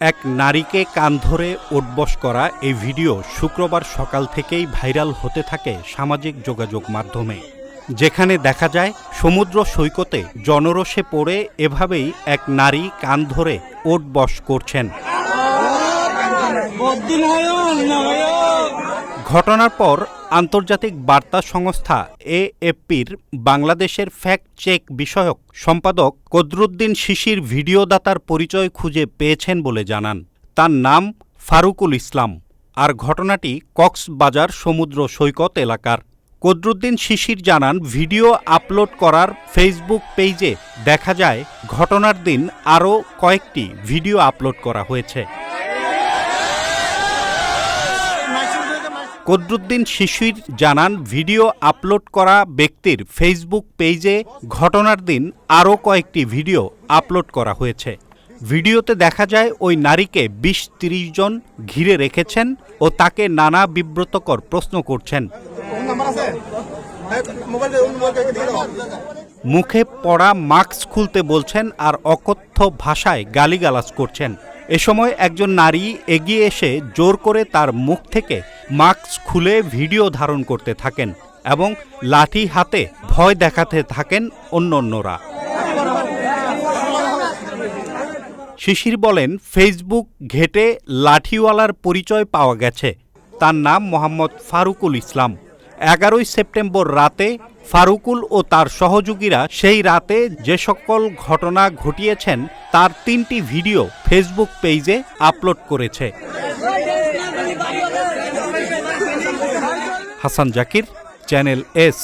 এক নারীকে কান ধরে ওটবস করা এই ভিডিও শুক্রবার সকাল থেকেই ভাইরাল হতে থাকে সামাজিক যোগাযোগ মাধ্যমে। যেখানে দেখা যায়, সমুদ্র সৈকতে জনরসে পড়ে এভাবেই এক নারী কান ধরে ওটবস করছেন। ঘটনার পর আন্তর্জাতিক বার্তা সংস্থা এএফপির বাংলাদেশের ফ্যাক্ট চেক বিষয়ক সম্পাদক কদরুদ্দিন শিশির ভিডিওদাতার পরিচয় খুঁজে পেয়েছেন বলে জানান। তার নাম ফারুকুল ইসলাম। আর ঘটনাটি কক্সবাজার সমুদ্র সৈকত এলাকার। কদরুদ্দিন শিশির জানান, ভিডিও আপলোড করার ফেসবুক পেজে দেখা যায়, ঘটনার দিন আরও কয়েকটি ভিডিও আপলোড করা হয়েছে। কদরুদ্দিন শিশির জানান, ভিডিও আপলোড করা ব্যক্তির ফেসবুক পেজে ঘটনার দিন আরও কয়েকটি ভিডিও আপলোড করা হয়েছে। ভিডিওতে দেখা যায়, ওই নারীকে বিশ তিরিশ জন ঘিরে রেখেছেন ও তাকে নানা বিব্রতকর প্রশ্ন করছেন। মুখে পড়া মাস্ক খুলতে বলছেন আর অকথ্য ভাষায় গালিগালাজ করছেন। এ সময় একজন নারী এগিয়ে এসে জোর করে তার মুখ থেকে মাস্ক খুলে ভিডিও ধারণ করতে থাকেন এবং লাঠি হাতে ভয় দেখাতে থাকেন অন্য অন্যরা শিশির বলেন, ফেসবুক ঘেটে লাঠিওয়ালার পরিচয় পাওয়া গেছে। তার নাম মোহাম্মদ ফারুকুল ইসলাম। এগারোই সেপ্টেম্বর রাতে ফারুকুল ও তার সহযোগীরা সেই রাতে যে সকল ঘটনা ঘটিয়েছেন, তার তিনটি ভিডিও ফেসবুক পেজে আপলোড করেছে। Hasan Zakir, channel S.